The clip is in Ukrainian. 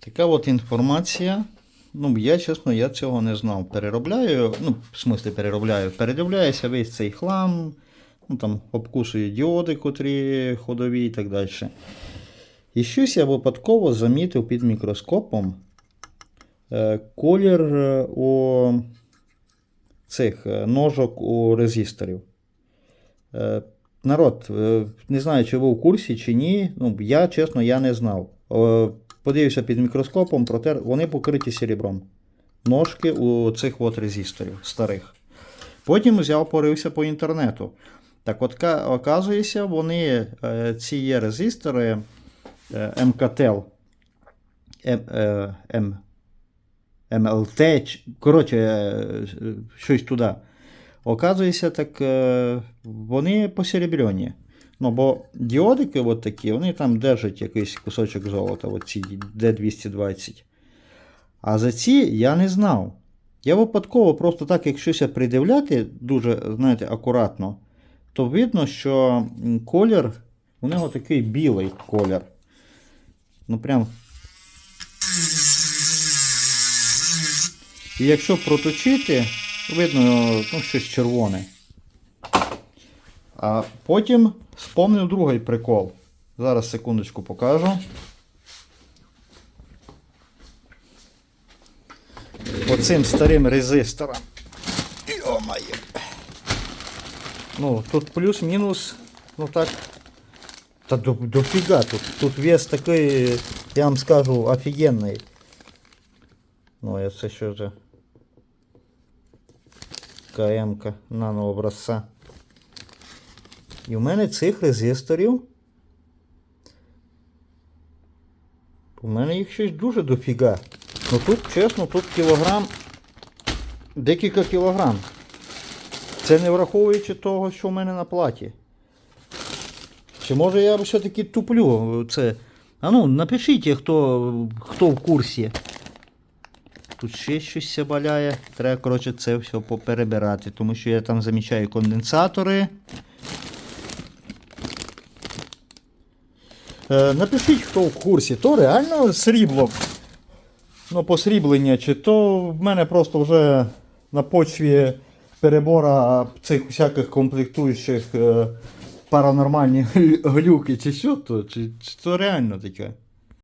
Така от інформація. Ну, я чесно, я цього не знав. Переробляю, ну, в смислі переробляю, передивляюся весь цей хлам, ну там обкусую діоди, котрі ходові і так далі. І щось я випадково замітив під мікроскопом е, колір е, у цих е, ножок у резисторів. Народ, не знаю, чи ви в курсі, чи ні. Ну, я, чесно, я не знав. Подивився під мікроскопом, протер, вони покриті серебром. Ножки у цих от резисторів старих. Потім взяв, порився по інтернету. Так от, оказується, вони, е, ці є резистори е, МКТЛ, е, МЛТ, коротше, щось туди. Оказується, так вони посеребряні. Ну, бо діодики от такі, вони там держать якийсь кусочок золота, от ці D220. А за ці я не знав. Я випадково просто так, як щось придивляти дуже, знаєте, акуратно, то видно, що колір, у нього такий білий колір. Ну прям. І якщо проточити, видно ну, щось червоне. А потім спомнив другий прикол. Зараз секундочку покажу. Оцим старим резистором. Йо-моє. Ну, тут плюс-мінус, ну так. Та до, тут. Тут вес такий, я вам скажу, офігенний. Ну, я це що вже. КМ-ка нанообразця. І в мене цих резисторів. У мене їх щось дуже дофіга. Ну тут, чесно, тут кілограм. Декілька кілограм. Це не враховуючи того, що в мене на платі. Чи може я все-таки туплю це. А ну, напишіть, хто, хто в курсі. Тут ще щось ся баляє. Треба, коротше, це все поперебирати, тому що я там замічаю конденсатори. Напишіть, хто в курсі, то реально срібло. Ну, посріблення, чи то в мене просто вже на почві перебора цих всяких комплектуючих е, паранормальні глюки, чи що то, чи, чи то реально таке.